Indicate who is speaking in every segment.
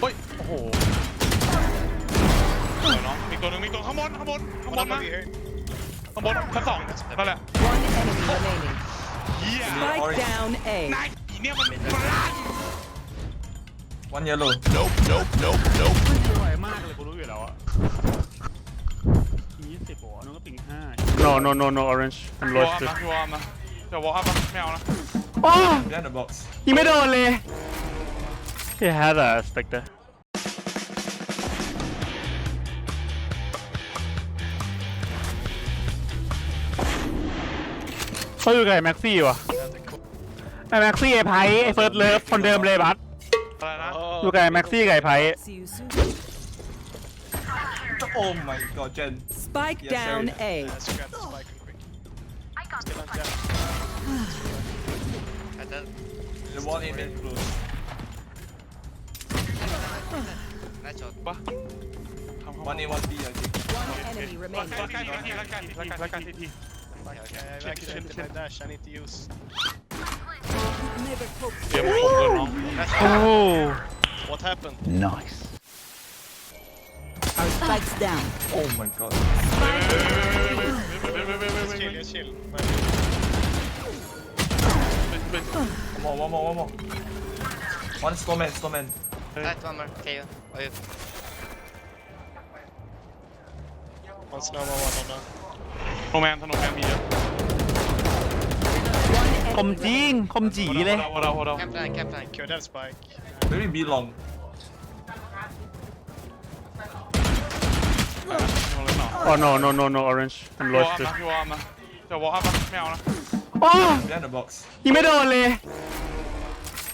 Speaker 1: เฮ้ย โอ้โหเดี๋ยวน้องมีตัวหนึงมีตัวข้างบนข้างบนข้างบนมาข้างบนชั้นสองนั่นแหละ
Speaker 2: One enemy remaining.
Speaker 1: เฮีย
Speaker 2: Spike down A.
Speaker 1: นายอีเนี่ยมันมันลั่น
Speaker 3: One yellow.
Speaker 4: สวยมากเลยกูรู้อยู่แล้วอะยี่สิบโอ้นึกว่าปิงห้า
Speaker 5: No, no, no, no, orange. I'm
Speaker 1: วอร์
Speaker 5: lost.
Speaker 1: มนะวอร์มนะจะวอร์มปะไม่เอานะ
Speaker 5: โอ้
Speaker 3: Behind the box.
Speaker 5: ยิงไม่โดนเลย เฮ้ย had a Spectre เขาอยู่กับไอ้แม็กซี่วะไอ้แม็กซี่ไอ้ไพ่ไอ้เฟิร์สเลิฟคนเดิมเลยบัส
Speaker 1: อะไรนะ
Speaker 5: อยู่กับไอ้แม็กซี่กับไอ้ไพ่
Speaker 2: See you soon.
Speaker 3: Oh my god, Jen.
Speaker 2: Spike
Speaker 3: Yes,
Speaker 2: down
Speaker 3: sir.
Speaker 2: A.
Speaker 6: Let's grab the spike real quick. Still on jump.
Speaker 7: And then,
Speaker 3: The one in mid close.
Speaker 7: nice shot.
Speaker 1: ปะทำ
Speaker 3: One A, one B, I think.
Speaker 2: One enemy
Speaker 1: รัก
Speaker 2: remaining.
Speaker 1: กันรักกันรักกันรักกันรักกันทีที
Speaker 6: Okay, I activated my dash. I need to use.
Speaker 1: เดี๋ยวผมเกินน้อง
Speaker 5: โอ้
Speaker 6: What happened?
Speaker 2: Our spikes down.
Speaker 3: Oh my god.
Speaker 6: Let's chill, let's chill. My-
Speaker 3: One more, one more, one more. One snowman, snowman.
Speaker 7: Right, one more. KO. Oh, you.
Speaker 6: One snowman, one on that.
Speaker 1: โนแมนธนูแมนมีเยอะ
Speaker 5: คมจริง คมจีเลย
Speaker 1: โเราเรา
Speaker 7: Camp line, camp line.
Speaker 6: Kill that spike.
Speaker 3: Maybe B long.
Speaker 5: โอ้ no no no no orange I'm
Speaker 1: วอร์
Speaker 5: lost
Speaker 1: มนะวอร์มนะจะวอร์มปะไม่เอานะ
Speaker 5: โอ้
Speaker 3: Behind the box.
Speaker 5: ยิงไม่โดนเลย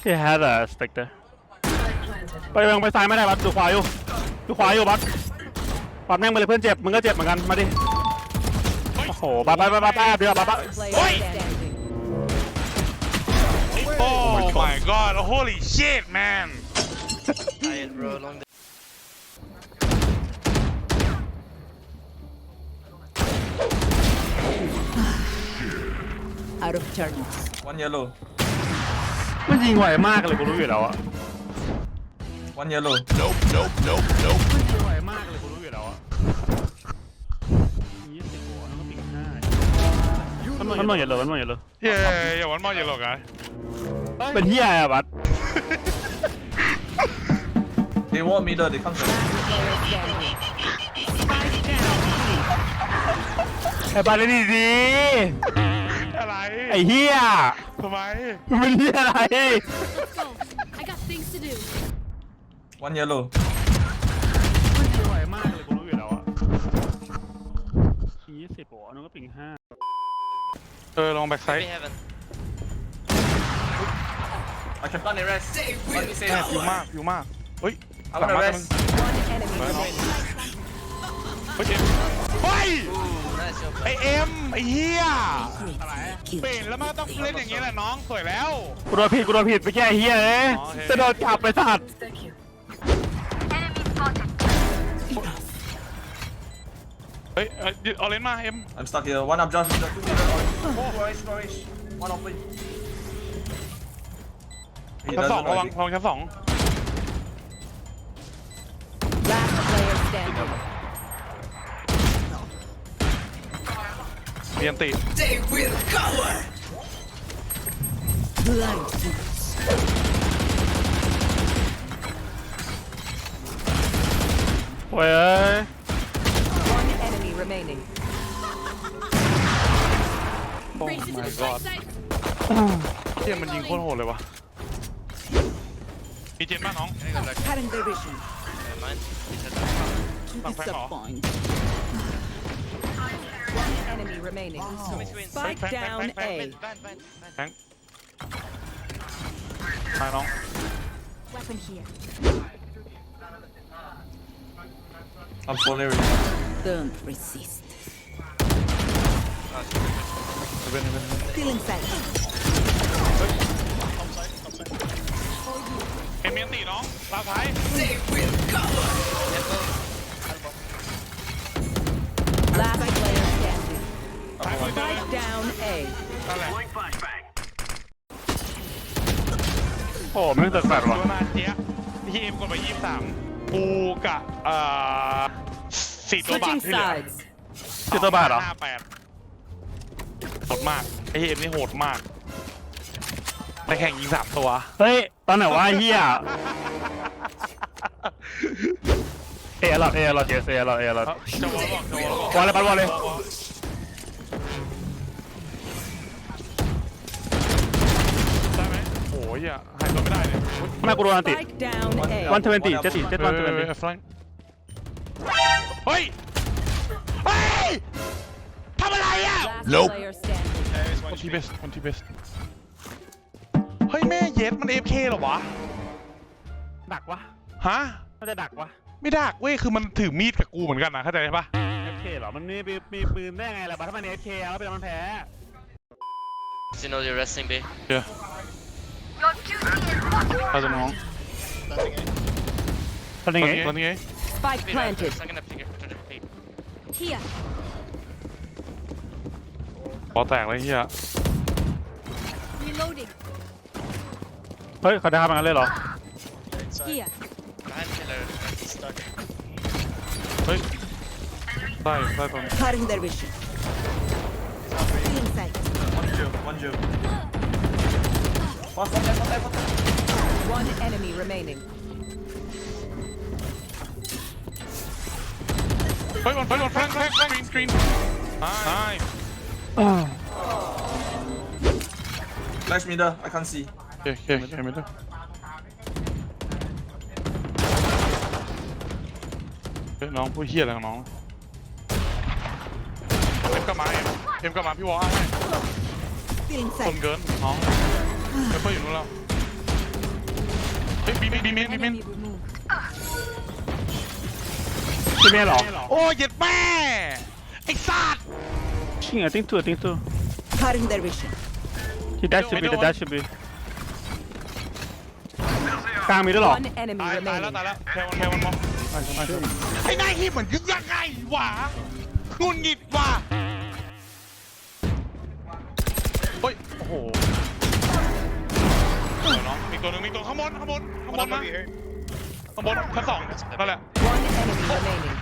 Speaker 5: เฮ้ย had a Spectre ไปยังไปซ้ายไม่ได้บัสดูขวาอยู่ดูขวาอยู่บัสปัดแม่งไปเลยเพื่อนเจ็บมึงก็เจ็บเหมือนกันมาดิโอ้โหบัสบัสบัสบัสบัสเดี๋ยวบัสบัส
Speaker 2: Player standing.
Speaker 1: โอ้ my god holy shit man
Speaker 7: I roll on the.
Speaker 2: Out of turns.
Speaker 3: One yellow.
Speaker 5: มันยิงไวมากเลยกูรู้อยู่แล้วอะ
Speaker 3: One yellow.
Speaker 4: สวยมากเลยกูรู้อยู่แล้วอะยี่สิบโอ้นึกว่าปิงห้า
Speaker 5: มันมองอย่าเลยมันมองอย่าเลย
Speaker 1: เย้อย่าวันมออย่าหลอกกัน
Speaker 5: เป็นเฮียอะบัส
Speaker 3: They want middle, they come to
Speaker 2: Player standing. Spike down B.
Speaker 5: ไอ้บัสเล่นดี
Speaker 1: อะไร
Speaker 5: ๆไอ้เฮีย
Speaker 1: ทำไม
Speaker 5: มันเป็นเฮียอะไร
Speaker 8: I got things to do.
Speaker 3: One yellow.
Speaker 4: สวยมากเลยกูรู้อยู่แล้วอะยี่สิบโอ้นึกว่าปิงห้า
Speaker 1: เออลองแบ็กไซ
Speaker 7: Maybe
Speaker 1: ด์
Speaker 7: heaven.
Speaker 3: I can plant the rest. Let me say
Speaker 1: ผิวมากผิวมาก เฮ้ย
Speaker 3: I'm gonna rest.
Speaker 2: One enemy remaining.
Speaker 1: เฮ้ยเอ็มเฮ้ย
Speaker 7: Nice shot.
Speaker 1: ไอเอ็มไอเฮียเปลี่ยนแล้วมันต้องเล่นอย่างนี้แหละน้องสวยแล้ว
Speaker 5: กูโดนผิดกูโดนผิดไปแค่ไอ้เฮียเอ้ย
Speaker 1: อ๋อโอเค
Speaker 5: จะโดนจับไปสัตว์
Speaker 1: เฮ้ยเอาเอาเลนส์มาเอ็ม
Speaker 3: I'm stuck here. One up, Josh. Two middle. Oh, orange, orange. One off, please. He
Speaker 1: ชั้นสอง
Speaker 3: doesn't
Speaker 1: ระวัง
Speaker 3: know, I
Speaker 1: ระวังชั้นสอง
Speaker 2: Last player standing.
Speaker 1: เรียนติ
Speaker 2: Blind.
Speaker 5: โอ้
Speaker 2: remaining.
Speaker 1: โอ้
Speaker 8: Race into
Speaker 1: my
Speaker 8: the
Speaker 1: god
Speaker 8: spike site.
Speaker 1: เฮียมันยิงโคตรโหดเลยวะมีเจนป่ะน้อง
Speaker 7: Very good luck.
Speaker 2: Cutting their vision.
Speaker 7: Never mind. He said
Speaker 1: Bang, bang, oh.
Speaker 2: Disappoint. One enemy remaining.
Speaker 7: Coming screen.
Speaker 2: Spike
Speaker 1: Bang, bang,
Speaker 2: down
Speaker 1: bang, bang,
Speaker 2: A.
Speaker 7: Mid, bind, bind, bind.
Speaker 1: แทงมาน้อง
Speaker 8: Weapon here.
Speaker 3: I'm fully ready.
Speaker 2: Don't resist.
Speaker 1: เว้นเว้นเว้น
Speaker 2: Feeling sight.
Speaker 1: เอ็มเมียนตีน้องลาวท้าย
Speaker 2: Last player standing.
Speaker 1: ท้ายคนเดียวเลย
Speaker 2: Spike down A.
Speaker 1: นั่นแหละ
Speaker 5: โอ้แม่งเติร์ดแฟด
Speaker 1: ดู
Speaker 5: ว่ะ
Speaker 1: มาเจี๊ยบเฮีที่เอ็มกดไปยี่สิบสาม กูกะเอ่อสี่ตัวบาท
Speaker 2: Switching
Speaker 1: ที่เหลือ
Speaker 2: sides.
Speaker 5: คือตัวบาทเหรอ
Speaker 1: ห้าแปดโหดมากไอ้เอ็มนี่โหดมากในแข่งยิงสามตัว
Speaker 5: เฮ้ย ตอนไหนวะไอ้เฮียเอลอดเอลอดเจสเอลอดเอลอด
Speaker 1: จะวอลบอกจะวอลบอก
Speaker 5: วอลเลยปัดวอล
Speaker 1: เลย
Speaker 5: ทำไมกูโดนอันติ
Speaker 2: Spike down A.
Speaker 5: วันเทเวนตี้เจ็ดสี่เจ็ดวันเทเวนตี้
Speaker 1: ฟลังเฮ้ย เฮ้ยทำอะไรอะ
Speaker 2: Last player standing.
Speaker 6: There is
Speaker 1: ค
Speaker 6: one
Speaker 1: นที่
Speaker 6: HP.
Speaker 1: เบสคนที่เบสเฮ้ยแม่เย็ดมันเอฟเคหรอวะ
Speaker 5: ดักวะ
Speaker 1: ฮะ
Speaker 5: น่าจะดักวะ
Speaker 1: ไม่ดักเว้ย คือมันถือมีดกับกูเหมือนกันนะเข้าใจปะ
Speaker 5: FK เหรอ มันมีมีมีปืนได้ไงล่ะบัตถ้ามัน FK แล้วเป็นมันแพ้
Speaker 7: You know you're resting, B.
Speaker 1: เดี๋ยว เราจะน้อง
Speaker 6: Planting A.
Speaker 5: ตอนนี้ไง
Speaker 1: ตอนนี้ไง
Speaker 2: Spike
Speaker 7: Wait,
Speaker 2: planted.
Speaker 7: Second up figure. Wait.
Speaker 8: Here.
Speaker 1: ปอแตกเลยเฮีย
Speaker 8: Reloading.
Speaker 5: เฮ้ยเขาได้ทำอย่างนั้นเลยเหรอ
Speaker 6: Yeah, inside.
Speaker 8: Here.
Speaker 7: Behind pillar.
Speaker 6: Stuck.
Speaker 1: เฮ้ยได้ได้ตรงนี้
Speaker 2: Cutting their vision. Inside.
Speaker 3: One Jew, one Jew. One, one left, one left, one left.
Speaker 2: One enemy remaining.
Speaker 1: เฮ้ยวันเฮ้ยวันแฟงแฟงแฟงสกรีนใช่
Speaker 3: Flash middle, I can't see.
Speaker 1: โอเคโอเคโอเคไม่ได้เฮ้ยน้องพูดเฮียอะไรของน้องเอ็มกลับมาเอ็มเอ็มกลับมาพี่วอลให้
Speaker 2: Still
Speaker 1: คน
Speaker 2: inside.
Speaker 1: เกินน้อง เปเปอร์อยู่นู้นแล้วเฮ้ยบีมินบีมินบีมิน
Speaker 8: Enemy removed.
Speaker 5: ที่ไม่เหรอ
Speaker 1: โอ้ยเย็ดแม่ ไอ้สัตว์
Speaker 5: ชิงอะติ้งตัวติ้งตัว
Speaker 2: Cutting their vision.
Speaker 5: ที่ได้ชิบบีได้ชิบบีกลางมีด้วยเหรอ
Speaker 2: One enemy
Speaker 1: ตายตายแล้ว
Speaker 2: remaining.
Speaker 1: ตายแล้วแค่วันแค่วันมองไอ้หน้าที่เหมือนยึกยังไงวะงุนงิดว่ะเฮ้ย โอ้โหเดี๋ยวน้องมี ตัวหนึงมีตัวข้างบนข้างบนข้างบ
Speaker 6: One
Speaker 1: นนะ
Speaker 6: above you here.
Speaker 1: ข้างบนชั้นสองนั่นแหละ
Speaker 2: One enemy remaining.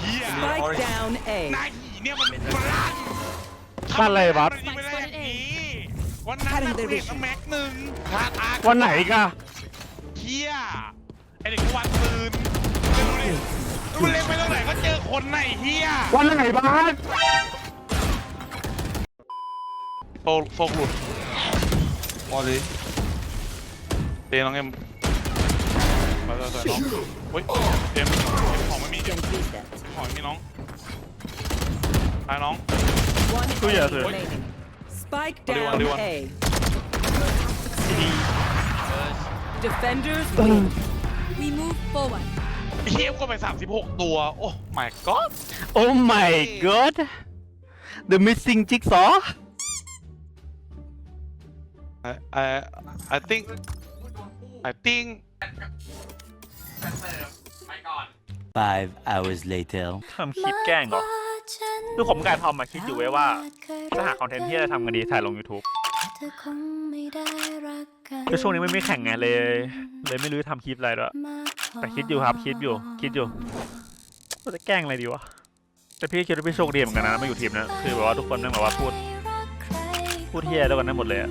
Speaker 1: เฮีย
Speaker 2: Spike down
Speaker 1: ห
Speaker 2: A.
Speaker 1: น้าหีเนี่ยมันมันลั่น
Speaker 5: ลั่นอะไรวะ
Speaker 1: มันยิงไม่ได้อย่างนี้วันนั้นน่ะเปลี่ยนตั้งแม็กหนึ่งพลาดอาร์ต
Speaker 5: วันไหนอีกัน
Speaker 1: เฮียไอเด็กก็วันปืนไม่รู้ดิมันเล่นไปตรงไหนก็เจอคนไหนเฮีย
Speaker 5: วันไหนบ้าน
Speaker 1: โฟโฟกหลุด
Speaker 3: Molly.
Speaker 1: เตะน้องเอ็มมาต่อต่อน้องเฮ้ยเอ็มเอ็มของไม่มีเอ็ม
Speaker 2: Can beat that.
Speaker 1: ของไม่มีน้องตายน้อง
Speaker 2: One
Speaker 5: Two years,
Speaker 2: enemy
Speaker 5: sir.
Speaker 2: remaining. Spike
Speaker 1: What do you want,
Speaker 2: down
Speaker 1: what do you want?
Speaker 2: A.
Speaker 7: Good.
Speaker 2: Defenders win.
Speaker 8: We move forward.
Speaker 1: เฮียก็ไป 36 ตัว โอ้ my god
Speaker 5: โอ้ my god the missing jigsaw
Speaker 1: I I I think I think
Speaker 9: Five hours later.
Speaker 5: ทำคลิปแกล้งเหรอ คือผมกายทอมมาคิดอยู่ไว้ว่าจะหาคอนเทนต์ที่จะทำกันดีถ่ายลง YouTube คือช่วงนี้ไม่มีแข่งไงเลย เลยไม่รู้จะทำคลิปอะไรด้วยแต่คิดอยู่ครับคิดอยู่ คิดอยู่ว่าจะแกล้งอะไรดีวะ แต่พี่คิดว่าพี่โชคดีเหมือนกันนะมาอยู่ทีมนะคือแบบว่าทุกคนนั่งแบบว่าพูด พูดเฮียด้วยกันได้หมดเลยอะ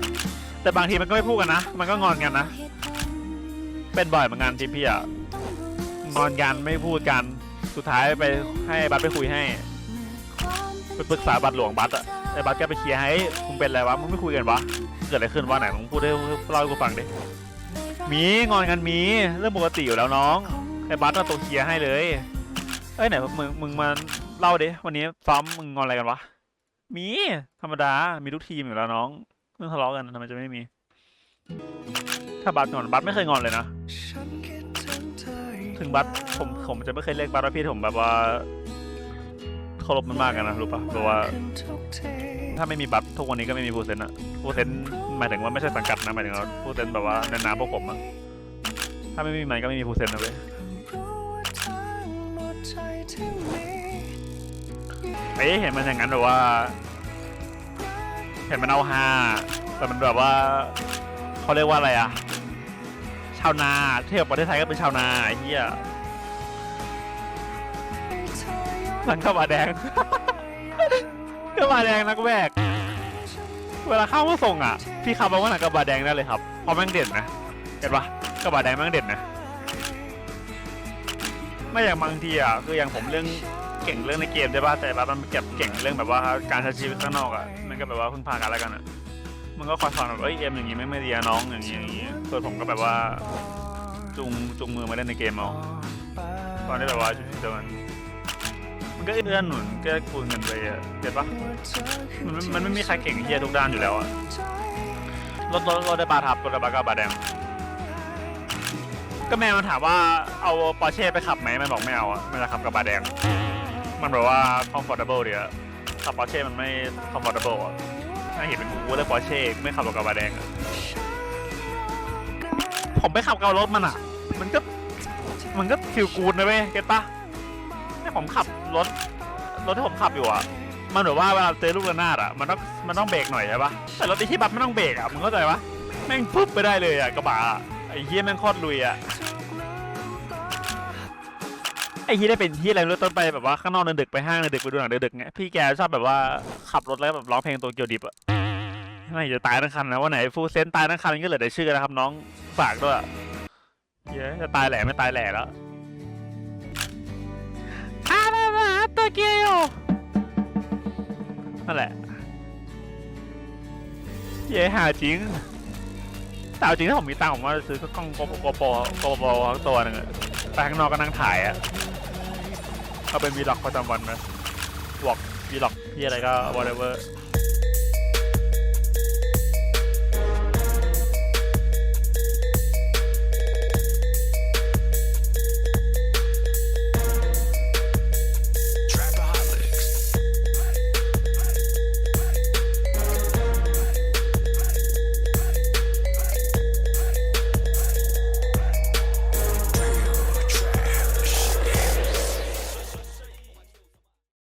Speaker 5: แต่บางทีมันก็ไม่พูดกันนะ มันก็งอนกันนะ เป็นบ่อยเหมือนกันทีมพี่อะงอนกันไม่พูดกัน สุดท้ายไปให้บัตไปคุยให้ ไปปรึกษาบัตรหลวงบัตรอะไอ้บัตรแกไปเคลียร์ให้มึงเป็นอะไรวะมึงไม่คุยกันวะเกิดอะไรขึ้นวะไหนมึงพูดให้เล่าให้กูฟังดิมีงอนกันมีเรื่องปกติอยู่แล้วน้องไอ้บัตรเอาตัวเคลียร์ให้เลยเอ้ยไหนมึงมึงมาเล่าดิวันนี้ซ้อมมึงงอนอะไรกันวะมีธรรมดามีทุกทีมอยู่แล้วน้องเรื่องทะเลาะกันทำไมจะไม่มี ถ้าบัตรงอนบัตไม่เคยงอนเลยนะ ถึงบัตผมผมจะไม่เคยเรียกบัตว่าพี่ผมแบบว่าเคารพมันมากกันนะรู้ปะแบบว่า ถ้าไม่มีบัตทุกวันนี้ก็ไม่มีฟูเซนอะฟูเซนหมายถึงว่าไม่ใช่สังกัดนะหมายถึงว่าฟูเซนแบบว่าในนามพวกผมอะถ้าไม่มีมันก็ไม่มีฟูเซนนะเว้ยเอ้เห็นมันอย่างนั้นแบบว่า เห็นมันเอาฮาแต่มันแบบว่า เขาเรียกว่าอะไรอะฉาวนาเทียบประเทศไทยก็เป็นชาวนาไอ้เหี้ยหลังกระบะแดงกระบะแดงนักแบกเวลาเข้ามาส่งอะ พี่ขับมาว่าหนังกระบะแดงได้เลยครับเพราะแม่งเด่นนะเห็นปะกระบะแดงแม่งเด่นนะไม่อย่างบางทีอะคืออย่างผมเรื่องเก่งเรื่องในเกมใช่ปะแต่ว่ามันเก็บเก่งเรื่องแบบว่าการใช้ชีวิตข้างนอกอะมันก็แบบว่าพึ่งพากันแล้วกันอะ มันก็คอยสอนแบบเอ้ยเอ็มอย่างงี้ไม่ไม่ดีอะน้องอย่างงี้อย่างงี้ส่วนผมก็แบบว่าจุงจุงมือมาเล่นในเกมเอาตอนที่แบบว่าอยู่ที่เดิมมันก็เอื้อนหนุนก็คูณเงินไปอะเก็ตปะมันมันไม่มีใครเก่งเฮียทุกด้านอยู่แล้วอะรถรถรถได้บาทับรถได้บาก็บาแดงก็แม่มันถามว่าเอาปอร์เช่ไปขับไหมมันบอกไม่เอาอะมันจะขับกับบาแดง มันบอกว่า comfortable ดีอะขับปอร์เช่มันไม่ comfortable อะ ถ้าเห็นเป็นกูเลยปอร์เช่ไม่ขับรถกระบะแดงอะผมไปขับกับรถมันอะ มันก็ มันก็ฟิลกูดนะเว้ยเก็ตปะให้ผมขับรถ รถที่ผมขับอยู่อะ มันแบบว่าเวลาเจอลูกระนาดอะ มันต้อง มันต้องเบรกหน่อยใช่ปะแต่รถที่บัฟไม่ต้องเบรกอะ มึงเข้าใจปะแม่งปุ๊บไปได้เลยอะกระบะอะไอ้เหี้ยแม่งโคตรลุยอะ ไอ้เหี้ยได้เป็นที่อะไรไม่รู้ต้นไปแบบว่าข้างนอกเดินดึกไปห้างเดินดึกไปดูหนังเดินดึกเงี้ยพี่แกชอบแบบว่าขับรถแล้วแบบร้องเพลงตัวเกียวดิบอะไม่จะตายทั้งคันนะวันไหนฟูเซนตายทั้งคันก็เหลือแต่ชื่อนะครับน้องฝากด้วยเย้จะตายแหล่ไม่ตายแหล่แล้วอาบาบาตัวเกียวนั่นแหละเย้หาจริงแต่เอาจริงถ้าผมมีตังค์ผมว่าจะซื้อกล้องโกโปโกโปโกโปตัวหนึ่งไปข้างนอกก็นั่งถ่ายอะ เอาเป็นวีล็อกประจำวันนะบอกวีล็อกที่อะไรก็ whatever